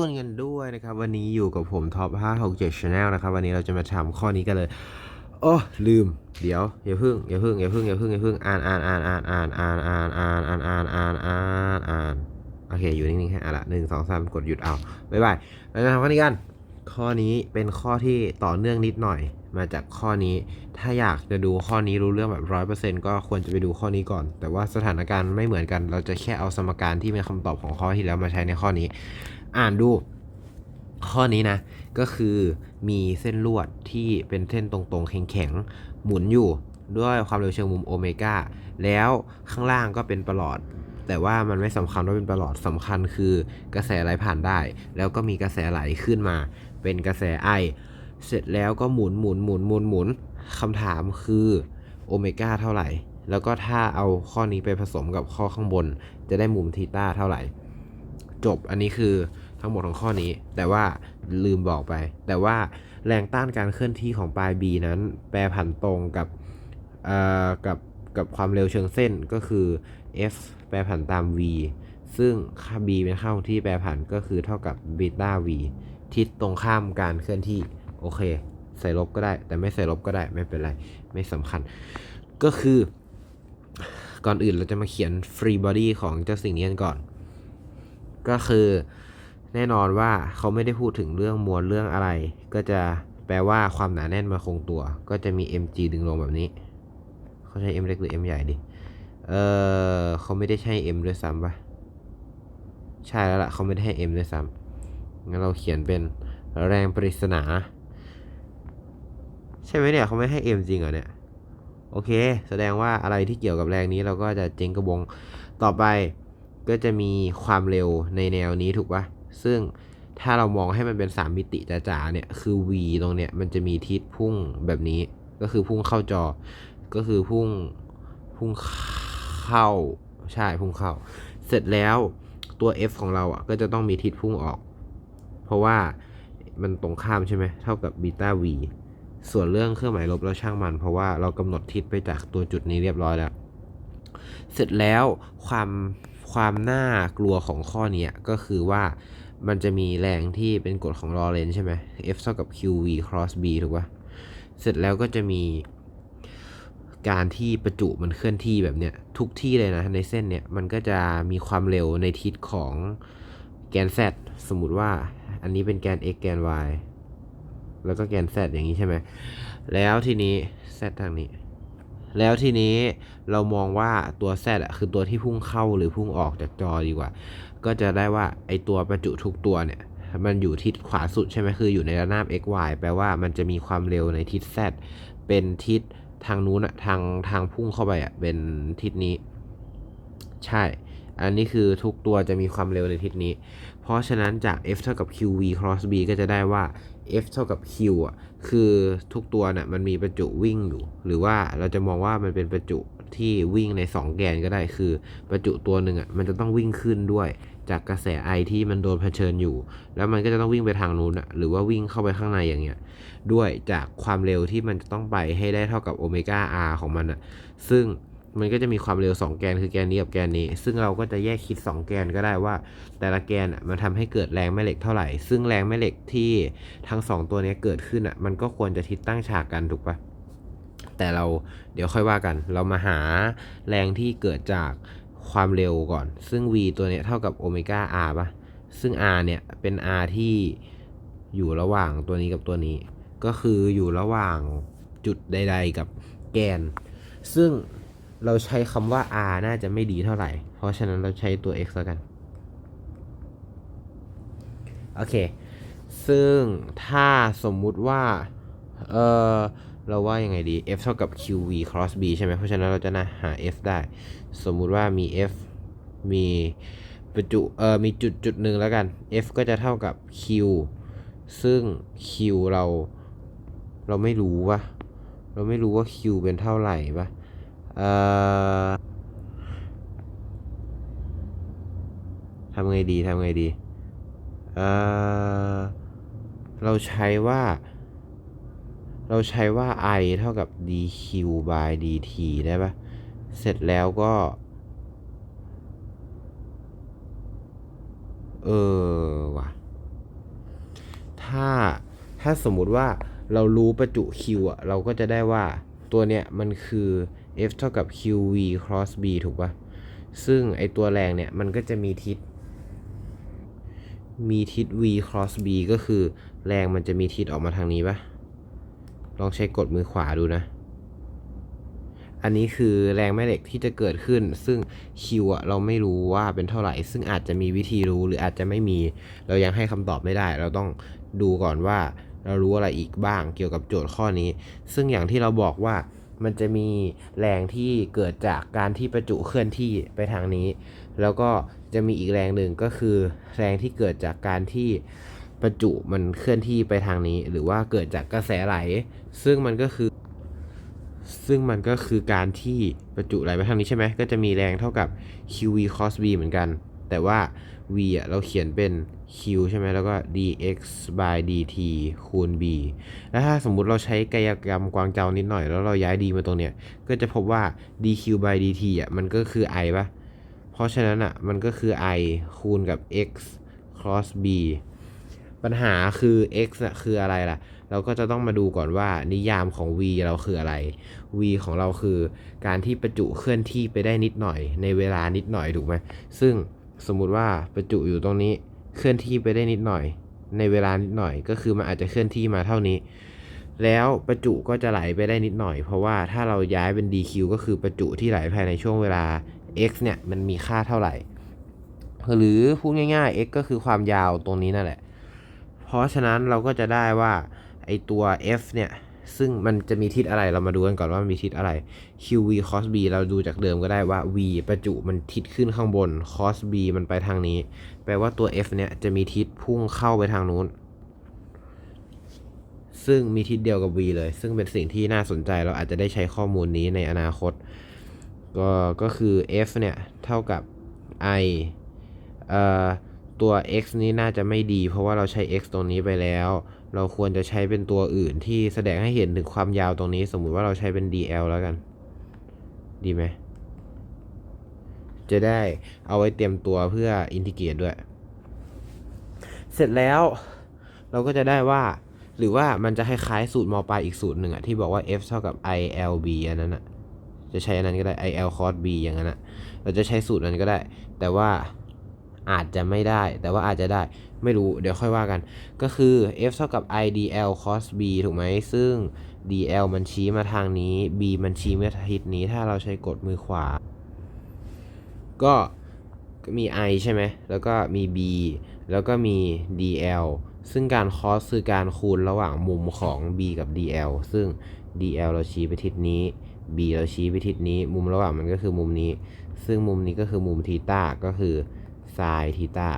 ต้นกันด้วยนะครับวันนี้อยู่กับผมท็อป5 6 7 Channel นะครับวันนี้เราจะมาทำข้อนี้กันเลย โอ้ลืม เดี๋ยวอย่าพึ่งอย่าพึ่งอย่าพึ่งอย่าพึ่งอย่าพึ่งอ่านอ่านอ่านอ่านอ่านอ่านอ่านอ่านอ่านอ่านอ่านอ่านอ่านโอเคอยู่นิ่งๆแค่อะละหนึ่งสองสามกดหยุดเอาบ๊ายบายเราจะทำข้อนี้กัน ข้อนี้เป็นข้อที่ต่อเนื่องนิดหน่อย มาจากข้อนี้ ถ้าอยากจะดูข้อนี้รู้เรื่องแบบร้อยเปอร์เซ็นต์ก็ควรจะไปดูข้อนี้ก่อน แต่ว่าสถานการณ์ไม่เหมือนกัน เราจะแค่เอาสมการที่เป็นคำตอบของข้อที่แล้วมาใช้ในข้อนี้ อ่านดู ข้อนี้นะ ก็คือมีเส้นลวดที่เป็นเส้นตรงๆ แข็งๆ หมุนอยู่ด้วยความเร็วเชิงมุมโอเมก้าแล้วข้างล่างก็เป็นประหลอด แต่ว่ามันไม่สำคัญว่าเป็นประหลอดสำคัญคือกระแสไหลผ่านได้ แล้วก็มีกระแสไหลขึ้นมา เป็นกระแสไอ เสร็จแล้วก็หมุนหมุนหมุนหมุนหมุนคำถามคือโอเมก้าเท่าไหร่ แล้วก็ถ้าเอาข้อนี้ไปผสมกับข้อข้างบน จะได้มุมทีต้าเท่าไหร่ จบอันนี้คือ ทั้งหมดของข้อนี้ แต่ว่าลืมบอกไป แต่ว่าแรงต้านการเคลื่อนที่ของปลาย B นั้น แปรผันตรงกับเอ่อกับกับความเร็วเชิงเส้นก็คือ F แปรผันตาม V ซึ่งค่า B เป็นค่าที่แปรผันก็คือเท่ากับเบต้า V ทิศตรงข้ามการเคลื่อนที่ โอเค ใส่ลบก็ได้ แต่ไม่ใส่ลบก็ได้ไม่เป็นไร ไม่สำคัญ ก็คือ ก่อนอื่นเราจะมาเขียน free body ของเจ้าสิ่งนี้กันก่อน ก็คือ แน่นอนว่าเขาไม่ได้พูดถึงเรื่องมวลเรื่องอะไร ก็จะแปลว่าความหนาแน่นมาคงตัว ก็จะมี mg ดึงลงแบบนี้ เขาใช้ m เล็กหรือ m ใหญ่ดิ เออเขาไม่ได้ใช้ m ด้วยซ้ำปะใช่แล้วล่ะเขาไม่ได้ให้ m ด้วยซ้ำงั้นเราเขียนเป็นแรงปริศนา ใช่ไหมเนี่ยเขาไม่ให้ m จริงเหรอเนี่ย โอเค แสดงว่าอะไรที่เกี่ยวกับแรงนี้เราก็จะเจ๊งกระบงต่อไปก็จะมีความเร็วในแนวนี้ถูกปะ ซึ่งถ้าเรามองให้มันเป็น 3 มิติจ๋าๆเนี่ยคือ v ตรงเนี้ยมันจะมีทิศพุ่งแบบนี้ ก็คือพุ่งเข้าจอ ก็คือพุ่งพุ่งเข้าใช่พุ่งเข้า เสร็จแล้วตัว f ของเราอะก็จะต้องมีทิศพุ่งออก เพราะว่ามันตรงข้ามใช่ไหมเท่ากับบีตา v ส่วนเรื่องเครื่องหมายลบเราช่างมัน เพราะว่าเรากำหนดทิศไปจากตัวจุดนี้เรียบร้อยแล้ว เสร็จแล้วความความน่ากลัวของข้อนี้ก็คือว่า มันจะมีแรงที่เป็นกฎของลอเรนซ์ใช่ไหม F เท่ากับ qv cross b ถูกปะเสร็จแล้วก็จะมีการที่ประจุมันเคลื่อนที่แบบเนี้ยทุกที่เลยนะในเส้นเนี้ยมันก็จะมีความเร็วในทิศของแกน z สมมุติว่าอันนี้เป็นแกน x แกน y แล้วก็แกน z อย่างนี้ใช่ไหม แล้วทีนี้ z ทางนี้ แล้วทีนี้เรามองว่าตัว z อะคือตัวที่พุ่งเข้าหรือพุ่งออกจากจอดีกว่า ก็จะได้ว่าไอตัวประจุทุกตัวเนี่ย มันอยู่ทิศขวาสุดใช่ไหมคืออยู่ในระนาบ x y แปลว่ามันจะมีความเร็วในทิศ z เป็นทิศทางนู้นอะทางทางพุ่งเข้าไปอะเป็นทิศนี้ ใช่ อันนี้คือทุกตัวจะมีความเร็วในทิศนี้ เพราะฉะนั้นจาก f เท่ากับ qv cross b ก็จะได้ว่า f เท่ากับ q อะคือทุกตัวเนี่ยมันมีประจุวิ่งอยู่ หรือว่าเราจะมองว่ามันเป็นประจุที่วิ่งใน 2 แกนก็ได้คือ ประจุตัวหนึ่งอะมันจะต้องวิ่งขึ้นด้วย จากกระแสไอที่มันโดนเผชิญอยู่ แล้วมันก็จะต้องวิ่งไปทางนู้นอะหรือว่าวิ่งเข้าไปข้างในอย่างเงี้ย ด้วยจากความเร็วที่มันจะต้องไปให้ได้เท่ากับโอเมก้า r ของมันอะซึ่งมันก็จะมีความเร็ว 2 แกนคือแกนนี้กับแกนนี้ ซึ่งเราก็จะแยกคิด 2 แกนก็ได้ว่า แต่ละแกนอะมันทำให้เกิดแรงแม่เหล็กเท่าไหร่ ซึ่งแรงแม่เหล็กที่ทั้ง 2 ตัวนี้เกิดขึ้นอะ มันก็ควรจะทิศตั้งฉากกันถูกปะแต่เราเดี๋ยวค่อยว่ากัน เรามาหาแรงที่เกิดจาก ความเร็วก่อน ซึ่ง v ตัวเนี้ยเท่ากับโอเมก้า r ป่ะ ซึ่ง r เนี่ยเป็น r ที่อยู่ระหว่างตัวนี้กับตัวนี้ ก็คืออยู่ระหว่างจุดใด ๆ กับแกน ซึ่งเราใช้คำว่า r น่าจะไม่ดีเท่าไหร่ เพราะฉะนั้นเราใช้ตัว x แล้วกัน โอเค ซึ่งถ้าสมมุติว่า เออ เราว่ายังไงดี f เท่ากับ qv cross b ใช่ไหมเพราะฉะนั้นเราจะนะหา f ได้ สมมุติว่ามี f มีประจุเออมีจุดจุดหนึ่งแล้วกัน f ก็จะเท่ากับ q ซึ่ง q เรา เราไม่รู้ว่าเราไม่รู้ว่า q เป็นเท่าไหร่ปะเอ่อทำไงดีทำไงดีเอ่อเราใช้ว่า เราใช้ว่า i เท่ากับ dq by dt ได้ปะเสร็จแล้วก็ เออว่ะ ถ้าถ้าสมมุติว่าเรารู้ประจุ q อะ เราก็จะได้ว่าตัวเนี้ยมันคือ F เท่ากับ qv cross b ถูกปะซึ่งไอตัวแรงเนี่ย มันก็จะมีทิศ มีทิศ v cross b ก็คือแรงมันจะมีทิศออกมาทางนี้ปะ ลองใช้กดมือขวาดูนะ อันนี้คือแรงแม่เหล็กที่จะเกิดขึ้น ซึ่ง Q อะเราไม่รู้ว่าเป็นเท่าไหร่ ซึ่งอาจจะมีวิธีรู้หรืออาจจะไม่มี เรายังให้คำตอบไม่ได้ เราต้องดูก่อนว่า เรารู้อะไรอีกบ้างเกี่ยวกับโจทย์ข้อนี้ ซึ่งอย่างที่เราบอกว่ามันจะมีแรงที่เกิดจากการที่ประจุเคลื่อนที่ไปทางนี้ แล้วก็จะมีอีกแรงหนึ่งก็คือแรงที่เกิดจากการที่ ประจุมันเคลื่อนที่ไปทางนี้ หรือว่าเกิดจากกระแสไหล ซึ่งมันก็คือ ซึ่งมันก็คือการที่ประจุไหลไปทางนี้ใช่ไหมก็จะมีแรงเท่ากับ qv cos b เหมือนกัน แต่ว่า v อะเราเขียนเป็น q ใช่ไหมแล้วก็ dx by dt คูณ b แล้วถ้าสมมุติเราใช้กายกรรมกวางเจานิดหน่อยแล้วเราย้าย d มาตรงเนี้ยก็จะพบว่า dq by dt อะมันก็คือ i ปะเพราะฉะนั้นอะมันก็คือ i คูณกับ x cross b ปัญหาคือ x อะคืออะไรล่ะ เราก็จะต้องมาดูก่อนว่านิยามของ v เราคืออะไร v ของเราคือ การที่ประจุเคลื่อนที่ไปได้นิดหน่อย ในเวลานิดหน่อยถูกไหมซึ่งสมมุติว่าประจุอยู่ตรงนี้เคลื่อนที่ไปได้นิดหน่อย ในเวลานิดหน่อย ก็คือมันอาจจะเคลื่อนที่มาเท่านี้ แล้วประจุก็จะไหลไปได้นิดหน่อย เพราะว่าถ้าเราย้ายเป็น dq ก็คือประจุที่ไหลภายในช่วงเวลา x เนี่ยมันมีค่าเท่าไหร่ หรือพูดง่ายๆ x ก็คือความยาวตรงนี้นั่นแหละ เพราะฉะนั้นเราก็จะได้ว่าไอตัว f เนี่ย ซึ่งมันจะมีทิศอะไรเรามาดูกันก่อนว่ามันมีทิศอะไร qv cos b เราดูจากเดิมก็ได้ว่า v ประจุมันทิศขึ้นข้างบน cos b มันไปทางนี้ แปลว่าตัว f เนี่ยจะมีทิศพุ่งเข้าไปทางนู้น ซึ่งมีทิศเดียวกับ v เลย ซึ่งเป็นสิ่งที่น่าสนใจเราอาจจะได้ใช้ข้อมูลนี้ในอนาคต ก็ก็คือ f เนี่ย เท่ากับ i เอ่อ ตัว x นี้น่าจะไม่ดี เพราะว่าเราใช้ x ตรงนี้ไปแล้ว เราควรจะใช้เป็นตัวอื่นที่แสดงให้เห็นถึงความยาวตรงนี้ สมมุติว่าเราใช้เป็น dl แล้วกัน ดีไหม จะได้เอาไว้เตรียมตัวเพื่ออินทิเกรตด้วย เสร็จแล้วเราก็จะได้ว่า หรือว่ามันจะคล้ายๆสูตรมปลายอีกสูตรหนึ่งอะที่บอกว่า f เท่ากับ ilb อันนั้นอะจะใช้อันนั้นก็ได้ il cos b อย่างนั้นอะเราจะใช้สูตรนั้นก็ได้ แต่ว่า อาจจะไม่ได้ แต่ว่าอาจจะได้ไม่รู้เดี๋ยวค่อยว่ากัน ก็คือ f เท่ากับ i dl cos b ถูกไหมซึ่ง dl มันชี้มาทางนี้ b มันชี้มาทิศนี้ ถ้าเราใช้กดมือขวา ก็มี i ใช่ไหม แล้วก็มี b แล้วก็มี dl ซึ่งการ cos คือการคูณระหว่างมุมของ b กับ dl ซึ่ง dl เราชี้ไปทิศนี้ b เราชี้ไปทิศนี้ มุมระหว่างมันก็คือมุมนี้ ซึ่งมุมนี้ก็คือมุมทีตาก็คือ sin ทีตา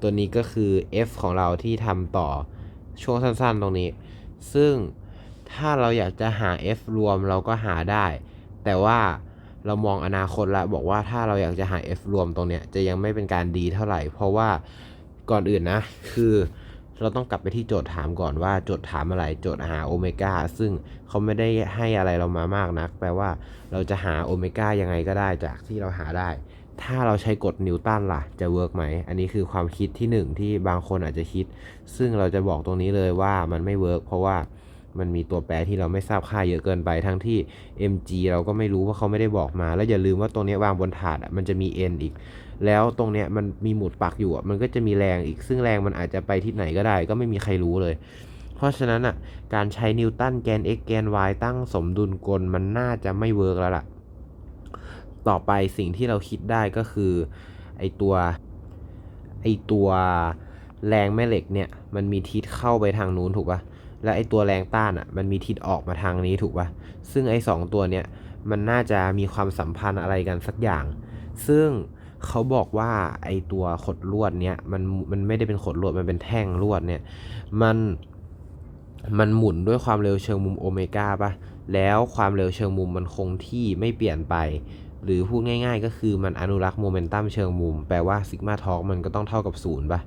ตัวนี้ก็คือ f ของเราที่ทำต่อช่วงสั้นๆตรงนี้ ซึ่งถ้าเราอยากจะหา f รวมเราก็หาได้ แต่ว่าเรามองอนาคตละบอกว่าถ้าเราอยากจะหา f รวมตรงเนี้ยจะยังไม่เป็นการดีเท่าไหร่ เพราะว่าก่อนอื่นนะ คือเราต้องกลับไปที่โจทย์ถามก่อนว่าโจทย์ถามอะไรโจทย์หาโอเมก้าซึ่งเขาไม่ได้ให้อะไรเรามามากนัก แปลว่าเราจะหาโอเมก้ายังไงก็ได้จากที่เราหาได้ ถ้าเราใช้กฎนิวตันล่ะ จะเวิร์กไหม อันนี้คือความคิดที่หนึ่งที่บางคนอาจจะคิด ซึ่งเราจะบอกตรงนี้เลยว่ามันไม่เวิร์กเพราะว่ามันมีตัวแปรที่เราไม่ทราบค่าเยอะเกินไป ทั้งที่ mg เราก็ไม่รู้เพราะเขาไม่ได้บอกมา แล้วอย่าลืมว่าตรงนี้วางบนถาดอะมันจะมี n อีก แล้วตรงเนี้ยมันมีหมุดปักอยู่อะมันก็จะมีแรงอีก ซึ่งแรงมันอาจจะไปที่ไหนก็ได้ ก็ไม่มีใครรู้เลย เพราะฉะนั้นอะการใช้นิวตันแกน x แกน y ตั้งสมดุลกลมันน่าจะไม่เวิร์กแล้วล่ะ ต่อไปสิ่งที่เราคิดได้ก็คือไอตัวไอตัวแรงแม่เหล็กเนี่ยมันมีทิศเข้าไปทางนู้นถูกปะและไอตัวแรงต้านอะมันมีทิศออกมาทางนี้ถูกปะซึ่งไอสองตัวเนี่ยมันน่าจะมีความสัมพันธ์อะไรกันสักอย่าง ซึ่งเขาบอกว่าไอตัวขดลวดเนี่ยมันมันไม่ได้เป็นขดลวดมันเป็นแท่งลวดเนี่ยมันมันหมุนด้วยความเร็วเชิงมุมโอเมก้าป่ะแล้วความเร็วเชิงมุมมันคงที่ไม่เปลี่ยนไป หรือพูดง่าย ๆ ก็คือมันอนุรักษ์โมเมนตัมเชิงมุม แปลว่าซิกมาทอร์กมันก็ต้องเท่ากับศูนย์ปะ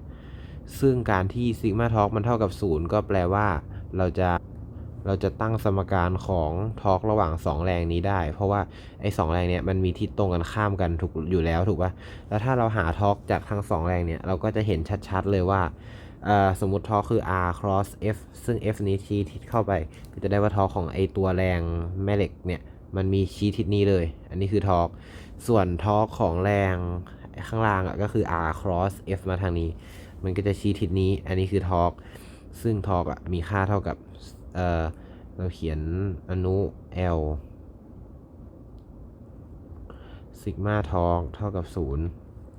ซึ่งการที่ซิกมาทอร์กมันเท่ากับศูนย์ก็แปลว่าเราจะเราจะตั้งสมการของทอร์กระหว่าง 2 แรงนี้ได้ เพราะว่าไอ้สแรงเนี้ยมันมีทิศตรงกันข้ามกันถูกอยู่แล้วถูกปะแล้วถ้าเราหาทอร์กจากทั้ง 2 แรงเนี้ยเราก็จะเห็นชัดๆเลยว่าสมมติทอร์คคือ r cross f ซึ่ง f นี้ชี้ทิศเข้าไป ก็จะได้ว่าทอร์คของไอตัวแรงแม่เหล็กเนี่ย มันมีชี้ทิศนี้เลย อันนี้คือทอร์คส่วนทอร์คของแรงข้างล่างอะก็คือ r cross f มาทางนี้ มันก็จะชี้ทิศนี้ อันนี้คือทอร์คซึ่งทอร์คอะมีค่าเท่ากับเออเราเขียนอนุ L ซิกมาทอร์กเท่ากับ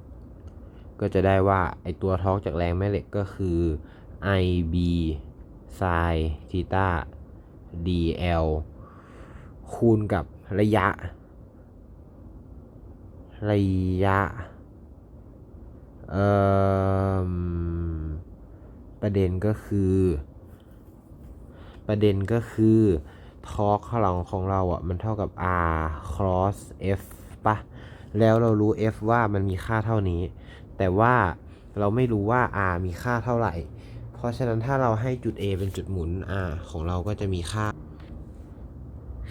0 ก็จะได้ว่าไอตัวทอร์กจากแรงแม่เหล็กก็คือ IB sin ทีตา DL คูณกับระยะ ระยะ เอ่อ ประเด็นก็คือ ประเด็นก็คือทอร์กข้างหลังของเราอะ มันเท่ากับ r cross f ปะแล้วเรารู้ f ว่ามันมีค่าเท่านี้ แต่ว่าเราไม่รู้ว่า r มีค่าเท่าไหร่ เพราะฉะนั้นถ้าเราให้จุด a เป็นจุดหมุน r ของเราก็จะมีค่า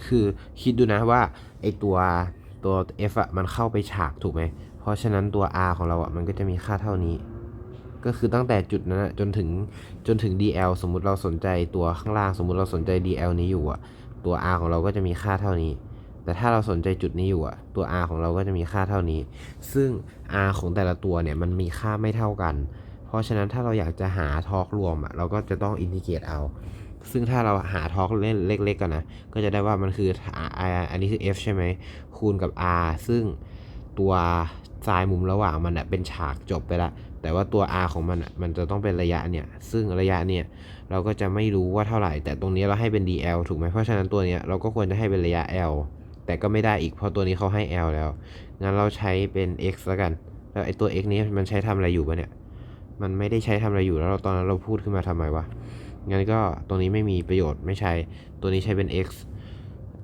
คือคิดดูนะว่าไอตัวตัว f อะมันเข้าไปฉากถูกไหม เพราะฉะนั้นตัว r ของเราอะมันก็จะมีค่าเท่านี้ ก็คือตั้งแต่จุดนั้นจนถึงจนถึง dl สมมุติเราสนใจตัวข้างล่าง สมมุติเราสนใจ dl นี้อยู่อะตัว r ของเราก็จะมีค่าเท่านี้ แต่ถ้าเราสนใจจุดนี้อยู่อะตัว r ของเราก็จะมีค่าเท่านี้ ซึ่ง r ของแต่ละตัวเนี่ยมันมีค่าไม่เท่ากัน เพราะฉะนั้นถ้าเราอยากจะหาทอร์กรวมอะเราก็จะต้องอินทิเกรตเอา ซึ่งถ้าเราหาทอร์กเล่นเล็กๆกันนะ ก็จะได้ว่ามันคือ R อันนี้คือ F ใช่ไหม คูณกับ R ซึ่งตัวซ้ายมุมระหว่างมันอะเป็นฉากจบไปละ แต่ว่าตัว R ของมันอะมันจะต้องเป็นระยะเนี่ย ซึ่งระยะเนี่ยเราก็จะไม่รู้ว่าเท่าไหร่ แต่ตรงนี้เราให้เป็น DL ถูกไหมเพราะฉะนั้นตัวเนี้ยเราก็ควรจะให้เป็นระยะ L แต่ก็ไม่ได้อีกเพราะตัวนี้เขาให้ L แล้ว งั้นเราใช้เป็น X แล้วกัน แล้วไอ้ตัว X นี้มันใช้ทำอะไรอยู่ปะเนี่ย มันไม่ได้ใช้ทำอะไรอยู่แล้วตอนนั้นเราพูดขึ้นมาทำไมวะ งั้นก็ตรงนี้ไม่มีประโยชน์ไม่ใช้ ตัวนี้ใช้เป็น x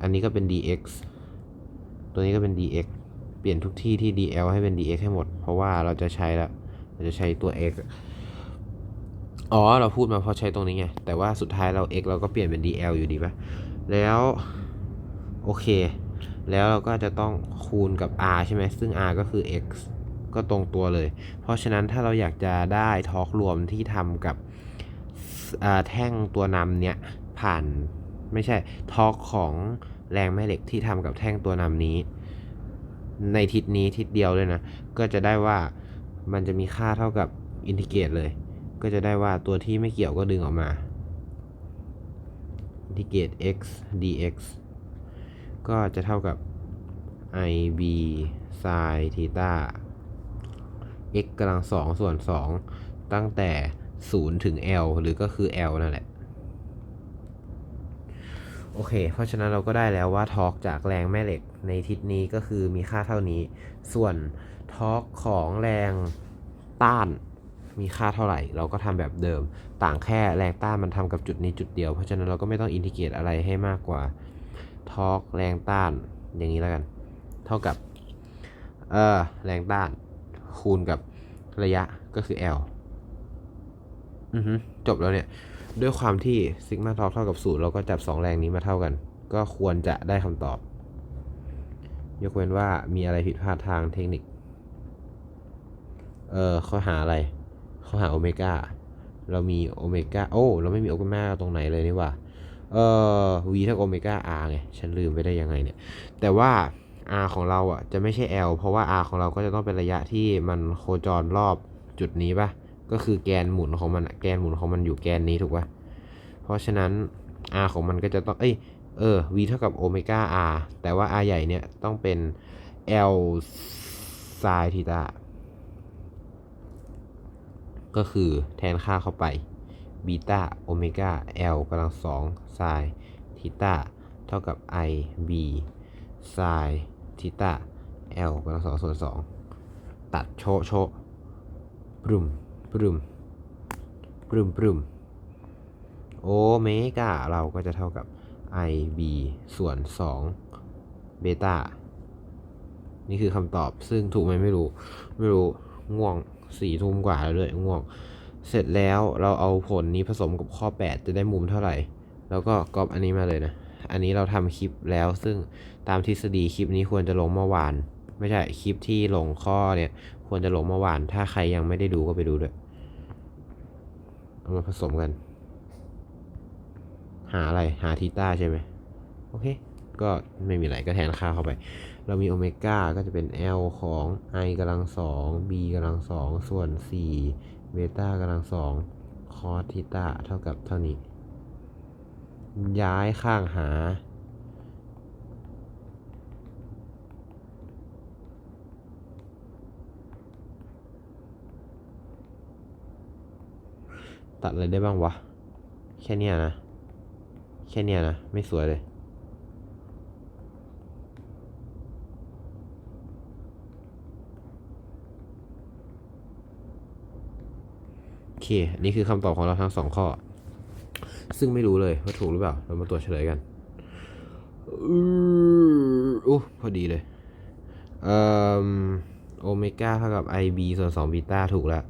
อันนี้ก็เป็น dx ตัวนี้ก็เป็น dx เปลี่ยนทุกที่ที่ dl ให้เป็น dx ให้หมด เพราะว่าเราจะใช้แล้วเราจะใช้ตัว x อ๋อ เราพูดมาเพราะใช้ตรงนี้ไง แต่ว่าสุดท้ายเรา x เราก็เปลี่ยนเป็น dl อยู่ดีปะแล้ว โอเค แล้วเราก็จะต้องคูณกับ r ใช่ไหม ซึ่ง r ก็คือ x ก็ตรงตัวเลย เพราะฉะนั้นถ้าเราอยากจะได้ทอร์กรวมที่ทำกับ แท่งตัวนำเนี่ยผ่านไม่ใช่ทอร์กของแรงแม่เหล็กที่ทำกับแท่งตัวนำนี้ ในทิศนี้ทิศเดียวเลยนะ ก็จะได้ว่ามันจะมีค่าเท่ากับอินทิเกรตเลย ก็จะได้ว่าตัวที่ไม่เกี่ยวก็ดึงออกมาอินทิเกรต x dx ก็จะเท่ากับ ib sin ทีตา x กำลังสองส่วน2ตั้งแต่ 0 ถึง L หรือก็คือ L นั่นแหละ โอเค เพราะฉะนั้นเราก็ได้แล้วว่าทอร์กจากแรงแม่เหล็กในทิศนี้ก็คือมีค่าเท่านี้ ส่วนทอร์กของแรงต้านมีค่าเท่าไหร่ เราก็ทำแบบเดิม ต่างแค่แรงต้านมันทำกับจุดนี้จุดเดียว เพราะฉะนั้นเราก็ไม่ต้องอินทิเกรตอะไรให้มากกว่าทอร์กแรงต้านอย่างนี้แล้วกัน เท่ากับเออแรงต้านคูณกับระยะก็คือ L อือฮึจบแล้วเนี่ย ด้วยความที่ซิกมาทอกเท่ากับศูนย์เราก็จับ 2 แรงนี้มาเท่ากัน ก็ควรจะได้คำตอบ ยกเว้นว่ามีอะไรผิดพลาดทางเทคนิค เออเข้อหาอะไร เข้อหาโอเมก้า เรามีโอเมก้า โอ้ เราไม่มีโอเมก้าตรงไหนเลยนี่ว่า เออ v เท่ากับโอเมก้า r ไง ฉันลืมไปได้ยังไงเนี่ย แต่ว่า r ของเราอะจะไม่ใช่ l เพราะว่า r ของเราก็จะต้องเป็นระยะที่มันโคจรรอบจุดนี้ปะ ก็คือแกนหมุนของมันแกนหมุนของมันอยู่แกนนี้ถูกปะเพราะฉะนั้น r ของมันก็จะต้อง เอ้ย เออ v เท่ากับโอเมก้า r แต่ว่า r ใหญ่เนี่ยต้องเป็น l sin ทีตาก็คือแทนค่าเข้าไปบีตาโอเมก้า l กำลังสองไซทีตาเท่ากับ i b ไซทีตา l กำลังสองส่วนสองตัดโชโชะปรุม ปรุมปรุมปรุมโอเมก้าเราก็จะเท่ากับ i b ส่วน2เบต้านี่คือคำตอบซึ่งถูกไหมไม่รู้ ไม่รู้ง่วงสี่ทุ่มกว่าแล้วด้วยง่วง เสร็จแล้วเราเอาผลนี้ผสมกับข้อ 8 จะได้มุมเท่าไหร่ แล้วก็ก๊อปอันนี้มาเลยนะ อันนี้เราทำคลิปแล้วซึ่งตามทฤษฎีคลิปนี้ควรจะลงเมื่อวาน ไม่ใช่คลิปที่ลงข้อเนี่ย ควรจะลงเมื่อวาน ถ้าใครยังไม่ได้ดูก็ไปดูด้วย เอามาผสมกัน หาอะไรหาทีต้าใช่ไหมโอเค ก็ไม่มีอะไรก็แทนค่าเข้าไป เรามีโอเมก้าก็จะเป็น L ของ i กำลังสอง b กำลังสองส่วน4เบต้ากำลังสองคอสทีต้าเท่ากับเท่านี้ ย้ายข้างหา ตัดอะไรได้บ้างวะ แค่เนี้ยนะ แค่เนี้ยนะ ไม่สวยเลย โอเค นี่คือคำตอบของเราทั้งสองข้อ ซึ่งไม่รู้เลยว่าถูกหรือเปล่า เรามาตรวจเฉลยกันอืออู้พอดีเลยเอ่อโอเมก้าเท่ากับ IB ส่วน2บีต้าถูกแล้ว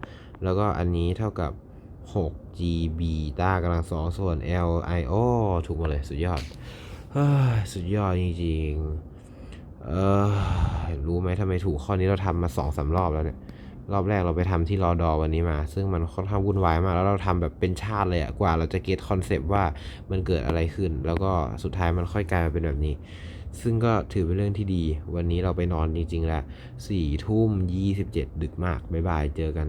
แล้วก็อันนี้เท่ากับ 6 GB ต้ากำลังสองส่วน L I O ถูกมาเลย สุดยอดสุดยอดจริงๆเออรู้ไหมทำไมถูกข้อนี้เราทำมาสองสามรอบแล้วเนี่ย รอบแรกเราไปทำที่รอดอวันนี้มา ซึ่งมันค่อนข้างวุ่นวายมาก แล้วเราทำแบบเป็นชาติเลยอะกว่าเราจะเก็ตคอนเซปต์ว่ามันเกิดอะไรขึ้น แล้วก็สุดท้ายมันค่อยกลายมาเป็นแบบนี้ ซึ่งก็ถือเป็นเรื่องที่ดี วันนี้เราไปนอนจริงๆแล้วสี่ทุ่มยี่สิบเจ็ดดึกมากบ๊ายบายเจอกัน